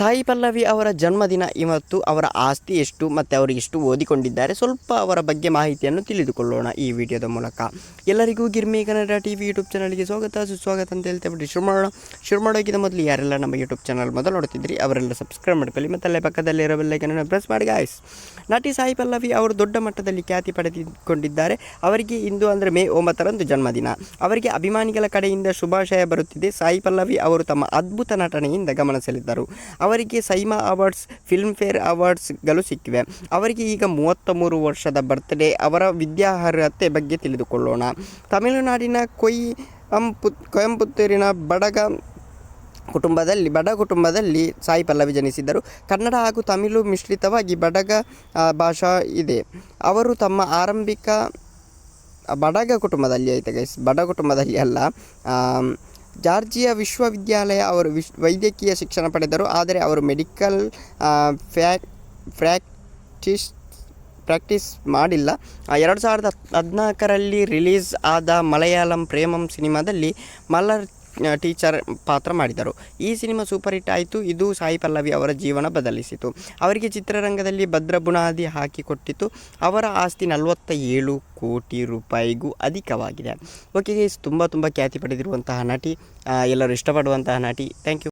ಸಾಯಿ ಪಲ್ಲವಿ ಅವರ ಜನ್ಮದಿನ ಇವತ್ತು ಅವರ ಆಸ್ತಿ ಎಷ್ಟು ಮತ್ತು ಅವರು ಎಷ್ಟು ಓದಿಕೊಂಡಿದ್ದಾರೆ ಸ್ವಲ್ಪ ಅವರ ಬಗ್ಗೆ ಮಾಹಿತಿಯನ್ನು ತಿಳಿದುಕೊಳ್ಳೋಣ ಈ ವಿಡಿಯೋದ ಮೂಲಕ. ಎಲ್ಲರಿಗೂ Girmi Kannada T V YouTube ಚಾನಲ್ಗೆ ಸ್ವಾಗತ, ಸುಸ್ವಾಗತ ಅಂತ ಹೇಳ್ತೇವೆ ಶುರು ಮಾಡೋಣ. ಶುರು ಮಾಡೋಕ್ಕಿಂತ ಮೊದಲು ಯಾರೆಲ್ಲ ನಮ್ಮ ಯೂಟ್ಯೂಬ್ ಚಾನಲ್ ಮೊದಲು ನೋಡ್ತಿದ್ರಿ ಅವರೆಲ್ಲ ಸಬ್ಸ್ಕ್ರೈಬ್ ಮಾಡ್ಕೊಳ್ಳಿ ಮತ್ತು ಅಲ್ಲೇ ಪಕ್ಕದಲ್ಲಿರೋ ಬೆಲ್ಲೈಕನ್ನು ಪ್ರೆಸ್ ಮಾಡಿ ಗಾಯ್ಸ್ ನಟಿ ಸಾಯಿ ಪಲ್ಲವಿ ಅವರು ದೊಡ್ಡ ಮಟ್ಟದಲ್ಲಿ ಖ್ಯಾತಿ ಪಡೆದುಕೊಂಡಿದ್ದಾರೆ. ಅವರಿಗೆ ಇಂದು ಅಂದರೆ ಮೇ ಒಂಬತ್ತರಂದು ಜನ್ಮದಿನ. ಅವರಿಗೆ ಅಭಿಮಾನಿಗಳ ಕಡೆಯಿಂದ ಶುಭಾಶಯ ಬರುತ್ತಿದೆ. ಸಾಯಿ ಪಲ್ಲವಿ ಅವರು ತಮ್ಮ ಅದ್ಭುತ ನಟನೆಯಿಂದ ಗಮನ ಸೆಳೆದರು. ಅವರಿಗೆ ಸೈಮಾ ಅವಾರ್ಡ್ಸ್ ಫಿಲ್ಮ್ ಫೇರ್ ಅವಾರ್ಡ್ಸ್ಗಳು ಸಿಕ್ಕಿವೆ. ಅವರಿಗೆ ಈಗ ಮೂವತ್ತ ಮೂರು ವರ್ಷದ ಬರ್ತ್ಡೇ ಅವರ ವಿದ್ಯಾರ್ಹತೆ ಬಗ್ಗೆ ತಿಳಿದುಕೊಳ್ಳೋಣ. ತಮಿಳುನಾಡಿನ ಕೊಯ್ ಅಂಪು, ಕೊಯಂಪುತ್ತೂರಿನ ಬಡಗ ಕುಟುಂಬದಲ್ಲಿ, ಬಡ ಕುಟುಂಬದಲ್ಲಿ ಸಾಯಿ ಪಲ್ಲವಿ ಜನಿಸಿದ್ದರು. ಕನ್ನಡ ಹಾಗೂ ತಮಿಳು ಮಿಶ್ರಿತವಾಗಿ ಬಡಗ ಭಾಷಾ ಇದೆ. ಅವರು ತಮ್ಮ ಆರಂಭಿಕ ಬಡಗ ಕುಟುಂಬದಲ್ಲಿ, ಐತೆ ಗೈಸ್ ಬಡ ಕುಟುಂಬದಲ್ಲಿ ಅಲ್ಲ ಜಾರ್ಜಿಯಾ ವಿಶ್ವವಿದ್ಯಾಲಯ ಅವರು ವಿಶ್ ವೈದ್ಯಕೀಯ ಶಿಕ್ಷಣ ಪಡೆದರು ಆದರೆ ಅವರು ಮೆಡಿಕಲ್ ಫ್ಯಾಕ್ ಫ್ರ್ಯಾಕ್ಟಿಸ್ ಪ್ರಾಕ್ಟೀಸ್ ಮಾಡಿಲ್ಲ. ಎರಡು ಸಾವಿರದ ಹದಿನಾಲ್ಕರಲ್ಲಿ ರಿಲೀಸ್ ಆದ ಮಲಯಾಳಂ ಪ್ರೇಮಂ ಸಿನಿಮಾದಲ್ಲಿ ಮಲ್ಲರ್ ಆ, ಟೀಚರ್ ಪಾತ್ರ ಮಾಡಿದರು. ಈ ಸಿನಿಮಾ ಸೂಪರ್ ಹಿಟ್ ಆಯಿತು. ಇದು ಸಾಯಿ ಪಲ್ಲವಿ ಅವರ ಜೀವನ ಬದಲಿಸಿತು. ಅವರಿಗೆ ಚಿತ್ರರಂಗದಲ್ಲಿ ಭದ್ರ ಬುನಾದಿ ಹಾಕಿಕೊಟ್ಟಿತು ಅವರ ಆಸ್ತಿ ನಲವತ್ತ ಏಳು ಕೋಟಿ ರೂಪಾಯಿಗೂ ಅಧಿಕವಾಗಿದೆ. ಓಕೆ ತುಂಬ ತುಂಬ ಖ್ಯಾತಿ ಪಡೆದಿರುವಂತಹ ನಟಿ ಎಲ್ಲರೂ ಇಷ್ಟಪಡುವಂತಹ ನಟಿ. Thank you